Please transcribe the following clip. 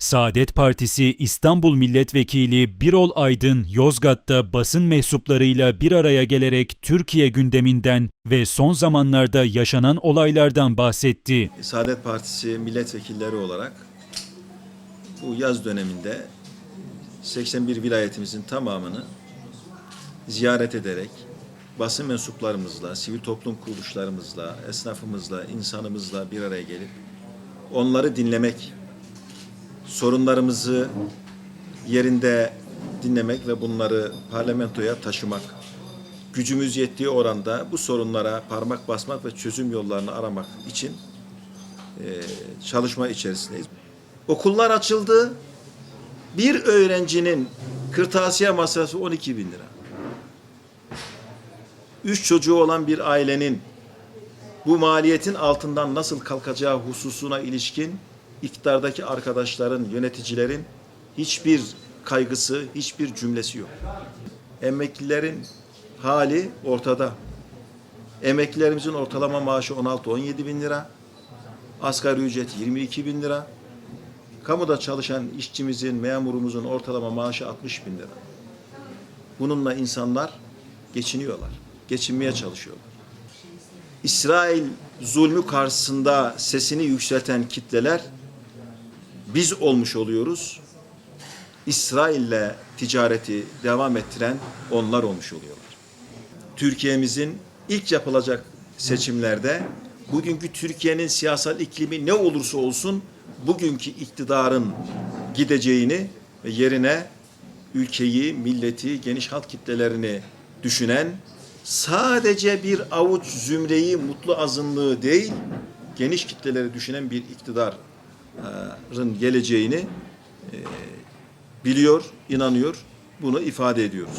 Saadet Partisi İstanbul Milletvekili Birol Aydın, Yozgat'ta basın mensuplarıyla bir araya gelerek Türkiye gündeminden ve son zamanlarda yaşanan olaylardan bahsetti. Saadet Partisi milletvekilleri olarak bu yaz döneminde 81 vilayetimizin tamamını ziyaret ederek basın mensuplarımızla, sivil toplum kuruluşlarımızla, esnafımızla, insanımızla bir araya gelip onları dinlemek, sorunlarımızı yerinde dinlemek ve bunları parlamentoya taşımak, gücümüz yettiği oranda bu sorunlara parmak basmak ve çözüm yollarını aramak için e, çalışma içerisindeyiz. Okullar açıldı. Bir öğrencinin kırtasiye masrafı 12 bin lira. Üç çocuğu olan bir ailenin bu maliyetin altından nasıl kalkacağı hususuna ilişkin iktidardaki arkadaşların, yöneticilerin hiçbir kaygısı, hiçbir cümlesi yok. Emeklilerin hali ortada. Emeklilerimizin ortalama maaşı 16-17 bin lira. Asgari ücret 22 bin lira. Kamuda çalışan işçimizin, memurumuzun ortalama maaşı 60 bin lira. Bununla insanlar geçiniyorlar. Geçinmeye çalışıyorlar. İsrail zulmü karşısında sesini yükselten kitleler biz olmuş oluyoruz. İsrail'le ticareti devam ettiren onlar olmuş oluyorlar. Türkiye'mizin ilk yapılacak seçimlerde bugünkü Türkiye'nin siyasal iklimi ne olursa olsun bugünkü iktidarın gideceğini ve yerine ülkeyi, milleti, geniş halk kitlelerini düşünen sadece bir avuç zümreyi, mutlu azınlığı değil, geniş kitleleri düşünen bir iktidarın geleceğini e, biliyor, inanıyor, bunu ifade ediyoruz.